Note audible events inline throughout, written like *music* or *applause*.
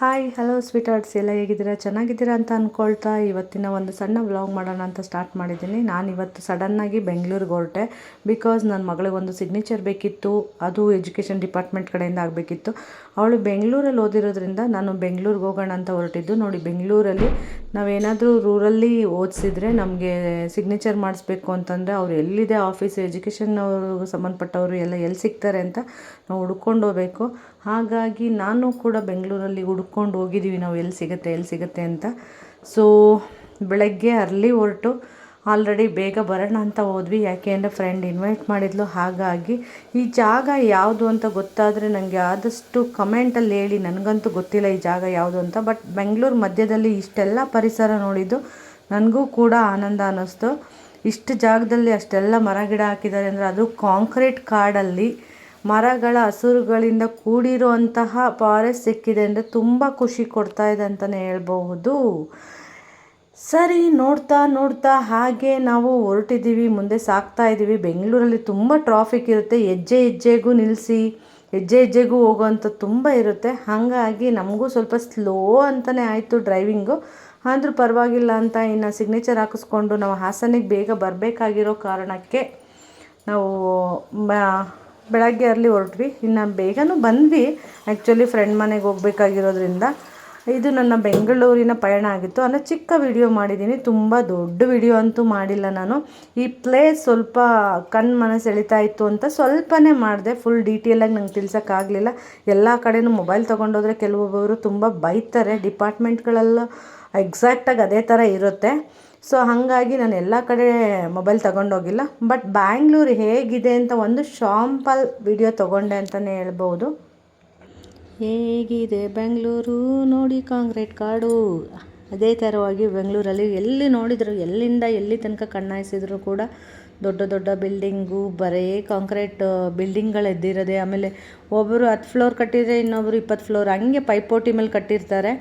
Hi hello sweet arts ಎಲ್ಲ ಹೇಗಿದ್ದೀರಾ? ಚೆನ್ನಾಗಿದ್ದೀರಾ ಅಂತ ಅಂದ್ಕೊಳ್ತಾ ಇವತ್ತಿನ ಒಂದು ಸಣ್ಣ ವ್ಲಾಗ್ ಮಾಡೋಣ ಅಂತ ಸ್ಟಾರ್ಟ್ ಮಾಡಿದ್ದೀನಿ. ನಾನು ಇವತ್ತು ಸಡನ್ನಾಗಿ ಬೆಂಗಳೂರಿಗೆ ಹೊರಟೆ ಬಿಕಾಸ್ ನನ್ನ ಮಗಳಿಗೆ ಒಂದು ಸಿಗ್ನೇಚರ್ ಬೇಕಿತ್ತು. ಅದು ಎಜುಕೇಷನ್ ಡಿಪಾರ್ಟ್ಮೆಂಟ್ ಕಡೆಯಿಂದ ಆಗಬೇಕಿತ್ತು. ಅವಳು ಬೆಂಗಳೂರಲ್ಲಿ ಓದಿರೋದ್ರಿಂದ ನಾನು ಬೆಂಗಳೂರಿಗೆ ಹೋಗೋಣ ಅಂತ ಹೊರಟಿದ್ದು. ನೋಡಿ, ಬೆಂಗಳೂರಲ್ಲಿ ನಾವೇನಾದರೂ ರೂರಲ್ಲಿ ಓದಿಸಿದ್ರೆ ನಮಗೆ ಸಿಗ್ನೇಚರ್ ಮಾಡಿಸ್ಬೇಕು ಅಂತಂದರೆ ಅವ್ರು ಎಲ್ಲಿದೆ ಆಫೀಸ್ ಎಜುಕೇಷನ್ ಸಂಬಂಧಪಟ್ಟವರು ಎಲ್ಲ ಎಲ್ಲಿ ಸಿಗ್ತಾರೆ ಅಂತ ನಾವು ಹುಡ್ಕೊಂಡು ಹೋಗಬೇಕು. ಹಾಗಾಗಿ ನಾನು ಕೂಡ ಬೆಂಗಳೂರಲ್ಲಿ ಹುಡ್ಕೊಂಡು ಹೋಗಿದ್ದೀವಿ ನಾವು, ಎಲ್ಲಿ ಸಿಗುತ್ತೆ ಎಲ್ಲಿ ಸಿಗುತ್ತೆ ಅಂತ. ಸೊ ಬೆಳಗ್ಗೆ ಅರ್ಲಿ ಹೊರಟು ಆಲ್ರೆಡಿ ಬೇಗ ಬರೋಣ ಅಂತ ಹೋದ್ವಿ. ಯಾಕೆ ಅಂದರೆ ಫ್ರೆಂಡ್ ಇನ್ವೈಟ್ ಮಾಡಿದ್ಲು. ಹಾಗಾಗಿ ಈ ಜಾಗ ಯಾವುದು ಅಂತ ಗೊತ್ತಾದರೆ ನನಗೆ ಆದಷ್ಟು ಕಮೆಂಟಲ್ಲಿ ಹೇಳಿ. ನನಗಂತೂ ಗೊತ್ತಿಲ್ಲ ಈ ಜಾಗ ಯಾವುದು ಅಂತ. ಬಟ್ ಬೆಂಗಳೂರು ಮಧ್ಯದಲ್ಲಿ ಇಷ್ಟೆಲ್ಲ ಪರಿಸರ ನೋಡಿದ್ದು ನನಗೂ ಕೂಡ ಆನಂದ ಅನ್ನಿಸ್ತು. ಇಷ್ಟು ಜಾಗದಲ್ಲಿ ಅಷ್ಟೆಲ್ಲ ಮರ ಗಿಡ ಹಾಕಿದ್ದಾರೆ ಅಂದರೆ ಅದು ಕಾಂಕ್ರೀಟ್ ಕಾಡಲ್ಲಿ ಮರಗಳ ಹಸುರುಗಳಿಂದ ಕೂಡಿರುವಂತಹ ಫಾರೆಸ್ಟ್ ಸಿಕ್ಕಿದೆ ಅಂದರೆ ತುಂಬ ಖುಷಿ ಕೊಡ್ತಾ ಇದೆ ಅಂತಲೇ ಹೇಳ್ಬಹುದು. ಸರಿ, ನೋಡ್ತಾ ನೋಡ್ತಾ ಹಾಗೆ ನಾವು ಹೊರಟಿದ್ದೀವಿ, ಮುಂದೆ ಸಾಕ್ತಾ ಇದ್ದೀವಿ. ಬೆಂಗಳೂರಲ್ಲಿ ತುಂಬ ಟ್ರಾಫಿಕ್ ಇರುತ್ತೆ. ಹೆಜ್ಜೆ ಹೆಜ್ಜೆಗೂ ನಿಲ್ಲಿಸಿ ಹೆಜ್ಜೆ ಹೆಜ್ಜೆಗೂ ಹೋಗುವಂಥ ತುಂಬ ಇರುತ್ತೆ. ಹಾಗಾಗಿ ನಮಗೂ ಸ್ವಲ್ಪ ಸ್ಲೋ ಅಂತಲೇ ಆಯಿತು ಡ್ರೈವಿಂಗು ಆದರೂ ಪರವಾಗಿಲ್ಲ ಅಂತ ಇನ್ನು ಸಿಗ್ನೇಚರ್ ಹಾಕಿಸ್ಕೊಂಡು ನಾವು ಹಾಸನಿಗೆ ಬೇಗ ಬರಬೇಕಾಗಿರೋ ಕಾರಣಕ್ಕೆ ನಾವು ಬೆಳಗ್ಗೆ ಅರ್ಲಿ ಹೊರಟ್ವಿ. ಇನ್ನು ಬೇಗನೂ ಬಂದ್ವಿ. ಆ್ಯಕ್ಚುಲಿ ಫ್ರೆಂಡ್ ಮನೆಗೆ ಹೋಗ್ಬೇಕಾಗಿರೋದ್ರಿಂದ ಇದು ನನ್ನ ಬೆಂಗಳೂರಿನ ಪಯಣ ಆಗಿತ್ತು. ಅಂದರೆ ಚಿಕ್ಕ ವಿಡಿಯೋ ಮಾಡಿದ್ದೀನಿ ತುಂಬ ದೊಡ್ಡ ವಿಡಿಯೋ ಅಂತೂ ಮಾಡಿಲ್ಲ ನಾನು. ಈ ಪ್ಲೇಸ್ ಸ್ವಲ್ಪ ಕಣ್ಣು ಮನಸ್ಸು ಎಳಿತಾ ಇತ್ತು ಅಂತ ಸ್ವಲ್ಪನೇ ಮಾಡಿದೆ. ಫುಲ್ ಡೀಟೇಲಾಗಿ ನಂಗೆ ತಿಳ್ಸೋಕ್ಕಾಗಲಿಲ್ಲ ಎಲ್ಲ ಕಡೆಯೂ ಮೊಬೈಲ್ ತೊಗೊಂಡೋದ್ರೆ ಕೆಲವೊಬ್ಬರು ತುಂಬ ಬೈತಾರೆ. ಡಿಪಾರ್ಟ್ಮೆಂಟ್ಗಳೆಲ್ಲ ಎಕ್ಸಾಕ್ಟಾಗಿ ಅದೇ ಥರ ಇರುತ್ತೆ. ಸೊ ಹಾಗಾಗಿ ನಾನು ಎಲ್ಲ ಕಡೆ ಮೊಬೈಲ್ ತಗೊಂಡೋಗಿಲ್ಲ. ಬಟ್ ಬ್ಯಾಂಗ್ಳೂರು ಹೇಗಿದೆ ಅಂತ ಒಂದು ಶಾಂಪಲ್ ವಿಡಿಯೋ ತಗೊಂಡೆ ಅಂತಲೇ ಹೇಳ್ಬೋದು. ಹೇಗಿದೆ ಬೆಂಗಳೂರು ನೋಡಿ ಕಾಂಕ್ರೀಟ್ ಕಾಡು. ಅದೇ ಥರವಾಗಿ ಬೆಂಗಳೂರಲ್ಲಿ ಎಲ್ಲಿ ನೋಡಿದ್ರು ಎಲ್ಲಿಂದ ಎಲ್ಲಿ ತನಕ ಕಣ್ಣಾಯಿಸಿದ್ರು ಕೂಡ ದೊಡ್ಡ ದೊಡ್ಡ ಬಿಲ್ಡಿಂಗು ಬರೀ ಕಾಂಕ್ರೀಟ್ ಬಿಲ್ಡಿಂಗ್ಗಳು ಎದ್ದಿರೋದೆ. ಆಮೇಲೆ ಒಬ್ಬರು ಹತ್ತು ಫ್ಲೋರ್ ಕಟ್ಟಿದರೆ ಇನ್ನೊಬ್ಬರು ಇಪ್ಪತ್ತು ಫ್ಲೋರ್. ಹಂಗೆ ಪೈಪೋಟಿ ಮೇಲೆ ಕಟ್ಟಿರ್ತಾರೆ.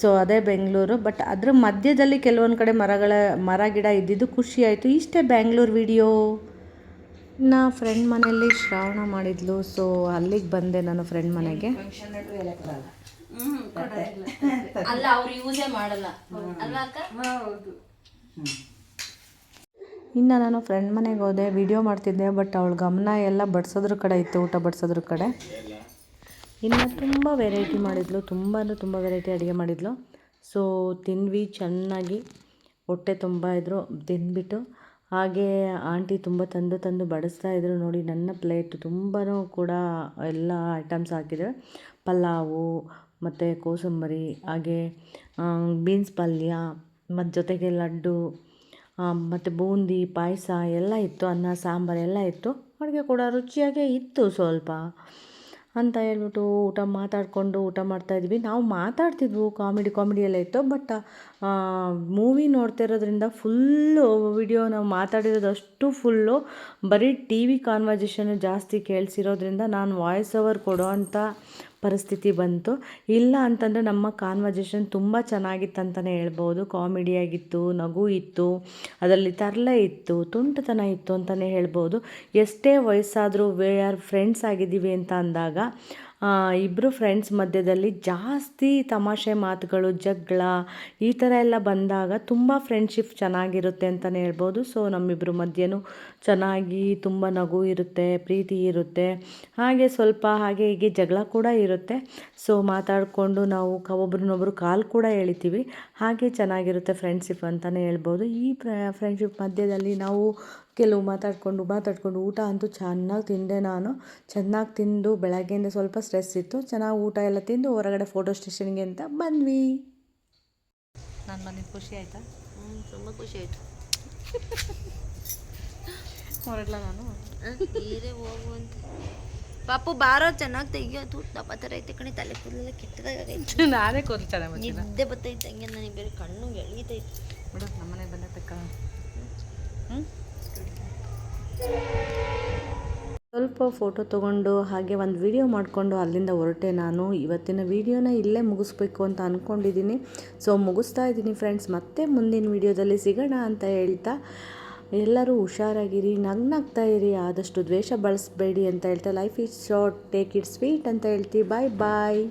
ಸೊ ಅದೇ ಬೆಂಗಳೂರು. ಬಟ್ ಅದ್ರ ಮಧ್ಯದಲ್ಲಿ ಕೆಲವೊಂದು ಕಡೆ ಮರಗಳ ಮರ ಗಿಡ ಇದ್ದಿದ್ದು ಖುಷಿ ಆಯಿತು. ಇಷ್ಟೇ ಬ್ಯಾಂಗ್ಳೂರು ವಿಡಿಯೋ. ನಾ ಫ್ರೆಂಡ್ ಮನೆಯಲ್ಲಿ ಶ್ರಾವಣ ಮಾಡಿದ್ಲು. ಸೊ ಅಲ್ಲಿಗೆ ಬಂದೆ ನಾನು ಫ್ರೆಂಡ್ ಮನೆಗೆ. ಅಲ್ಲ ಅವ್ರು ಯೂಸೇ ಮಾಡಲ್ಲ. ಅಲ್ವಾ ಅಕ್ಕ? ಇನ್ನು ನಾನು ಫ್ರೆಂಡ್ ಮನೆಗೆ ಹೋದೆ ವಿಡಿಯೋ ಮಾಡ್ತಿದ್ದೆ ಬಟ್ ಅವಳ ಗಮನ ಎಲ್ಲ ಬಡ್ಸೋದ್ರ ಕಡೆ ಇತ್ತು, ಊಟ ಬಡ್ಸೋದ್ರ ಕಡೆ. ಇನ್ನು ತುಂಬ ವೆರೈಟಿ ಮಾಡಿದ್ಲು, ತುಂಬ ಅಂದರೆ ತುಂಬ ವೆರೈಟಿ ಅಡುಗೆ ಮಾಡಿದ್ಲು. ಸೊ ತಿನ್ವಿ ಚೆನ್ನಾಗಿ ಹೊಟ್ಟೆ ತುಂಬ ಇದ್ರು, ತಿಂದ್ಬಿಟ್ಟು. ಹಾಗೆ ಆಂಟಿ ತುಂಬ ತಂದು ತಂದು ಬಡಿಸ್ತಾ ಇದ್ದರು ನೋಡಿ, ನನ್ನ ಪ್ಲೇಟ್ ತುಂಬಾ ಕೂಡ ಎಲ್ಲ ಐಟಮ್ಸ್ ಹಾಕಿದ್ದಾರೆ ಪಲಾವು, ಮತ್ತು ಕೋಸಂಬರಿ, ಹಾಗೆ ಬೀನ್ಸ್ ಪಲ್ಯ, ಮತ್ತು ಜೊತೆಗೆ ಲಡ್ಡು ಮತ್ತು ಬೂಂದಿ, ಪಾಯಸ ಎಲ್ಲ ಇತ್ತು, ಅನ್ನ, ಸಾಂಬಾರು ಎಲ್ಲ ಇತ್ತು. ಅಡುಗೆ ಕೂಡ ರುಚಿಯಾಗೇ ಇತ್ತು ಸ್ವಲ್ಪ. ಅಂತ ಹೇಳ್ಬಿಟ್ಟು ಊಟ ಮಾತಾಡಿಕೊಂಡು ಊಟ ಮಾಡ್ತಾಯಿದ್ವಿ ನಾವು ಮಾತಾಡ್ತಿದ್ವು ಕಾಮಿಡಿ ಕಾಮಿಡಿ ಎಲ್ಲ ಇತ್ತು, ಬಟ್ ಮೂವಿ ನೋಡ್ತಿರೋದ್ರಿಂದ ಫುಲ್ಲು ವಿಡಿಯೋ ನಾವು ಮಾತಾಡಿರೋದಷ್ಟು ಫುಲ್ಲು. ಬರೀ ಟಿ ವಿ ಕಾನ್ವರ್ಜೇಷನ್ ಜಾಸ್ತಿ ಕೇಳಿಸಿರೋದ್ರಿಂದ ನಾನು ವಾಯ್ಸ್ ಓವರ್ ಕೊಡೋ ಅಂಥ ಪರಿಸ್ಥಿತಿ ಬಂತು. ಇಲ್ಲ ಅಂತಂದರೆ ನಮ್ಮ ಕಾನ್ವರ್ಜೇಷನ್ ತುಂಬ ಚೆನ್ನಾಗಿತ್ತು ಅಂತಲೇ ಹೇಳ್ಬೋದು. ಕಾಮಿಡಿಯಾಗಿತ್ತು ನಗು ಇತ್ತು, ಅದರಲ್ಲಿ ತರಲೆ ಇತ್ತು, ತುಂಟತನ ಇತ್ತು ಅಂತಲೇ ಹೇಳ್ಬೋದು. ಎಷ್ಟೇ ವಯಸ್ಸಾದರೂ ವೇ ಆರ್ ಫ್ರೆಂಡ್ಸ್ ಆಗಿದ್ದೀವಿ ಅಂತ ಅಂದಾಗ ಇಬ್ಬರು ಫ್ರೆಂಡ್ಸ್ ಮಧ್ಯದಲ್ಲಿ ಜಾಸ್ತಿ ತಮಾಷೆ ಮಾತುಗಳು, ಜಗಳ ಈ ಥರ ಎಲ್ಲ ಬಂದಾಗ ತುಂಬ ಫ್ರೆಂಡ್ಶಿಪ್ ಚೆನ್ನಾಗಿರುತ್ತೆ ಅಂತಲೇ ಹೇಳ್ಬೋದು. ಸೊ ನಮ್ಮಿಬ್ಬರ ಮಧ್ಯೆನೂ ಚೆನ್ನಾಗಿ ತುಂಬ ನಗು ಇರುತ್ತೆ, ಪ್ರೀತಿ ಇರುತ್ತೆ. ಹಾಗೆ ಸ್ವಲ್ಪ ಹಾಗೆ ಹೀಗೆ ಜಗಳ ಕೂಡ ಇರುತ್ತೆ. ಸೊ ಮಾತಾಡಿಕೊಂಡು ನಾವು ಒಬ್ರನ್ನೊಬ್ರು ಕಾಲು ಕೂಡ ಎಳಿತೀವಿ. ಹಾಗೆ ಚೆನ್ನಾಗಿರುತ್ತೆ ಫ್ರೆಂಡ್ಶಿಪ್ ಅಂತಲೇ ಹೇಳ್ಬೋದು. ಈ ಫ್ರೆಂಡ್ಶಿಪ್ ಮಧ್ಯದಲ್ಲಿ ನಾವು ಕೆಲವು ಮಾತಾಡಿಕೊಂಡು ಮಾತಾಡಿಕೊಂಡು ಊಟ ಅಂತೂ ಚೆನ್ನಾಗಿ ತಿಂದೆ ನಾನು. ಚೆನ್ನಾಗಿ ತಿಂದು ಬೆಳಗ್ಗೆಯಿಂದ ಸ್ವಲ್ಪ ಸ್ಟ್ರೆಸ್ ಇತ್ತು. ಚೆನ್ನಾಗಿ ಊಟ ಎಲ್ಲ ತಿಂದು ಹೊರಗಡೆ ಫೋಟೋ ಸ್ಟೇಷನ್ಗೆ ಅಂತ ಬಂದ್ವಿ. ನಾನು ಬಂದಿದ್ದು ಖುಷಿ ಆಯಿತಾ? ಹ್ಞೂ ತುಂಬ ಖುಷಿ ಆಯಿತು. ಹೊರಡ್ಲ ನಾನು? ಬೇರೆ ಹೋಗು ಅಂತ. ಪಾಪು ಬಾರೋ ಚೆನ್ನಾಗಿ ತೆಗಿಯೋದು ದಪ್ಪ ಥರ ಐತೆ ಕಣಿ ತಲೆ ಕೂದಲೆಲ್ಲ ಕೆಟ್ಟದಾಗೈತೆ *laughs* ನಾನೇ ಕೂದಲು ಚೆನ್ನಾಗಿ ನಿದ್ದೆ ಬತ್ತೈತೆ ಹಂಗೆ ನನಗೆ ಬೇರೆ ಕಣ್ಣು ಎಳೀತೈತೆ. ಬಿಡು ನಮ್ಮನೆ ಬಂದ ತಕ್ಕ. ಹ್ಞೂ ಸ್ವಲ್ಪ ಫೋಟೋ ತೊಗೊಂಡು ಹಾಗೆ ಒಂದು ವಿಡಿಯೋ ಮಾಡಿಕೊಂಡು ಅಲ್ಲಿಂದ ಹೊರಟೆ ನಾನು. ಇವತ್ತಿನ ವಿಡಿಯೋನ ಇಲ್ಲೇ ಮುಗಿಸ್ಬೇಕು ಅಂತ ಅಂದ್ಕೊಂಡಿದ್ದೀನಿ ಸೊ ಮುಗಿಸ್ತಾ ಇದ್ದೀನಿ ಫ್ರೆಂಡ್ಸ್ ಮತ್ತೆ ಮುಂದಿನ ವಿಡಿಯೋದಲ್ಲಿ ಸಿಗೋಣ ಅಂತ ಹೇಳ್ತಾ. ಎಲ್ಲರೂ ಹುಷಾರಾಗಿರಿ, ನಗ್ನಾಗ್ತಾ ಇರಿ. ಆದಷ್ಟು ದ್ವೇಷ ಬಳಸಬೇಡಿ ಅಂತ ಹೇಳ್ತಾ. Life is short take it sweet ಅಂತ ಹೇಳ್ತೀವಿ ಬಾಯ್ ಬಾಯ್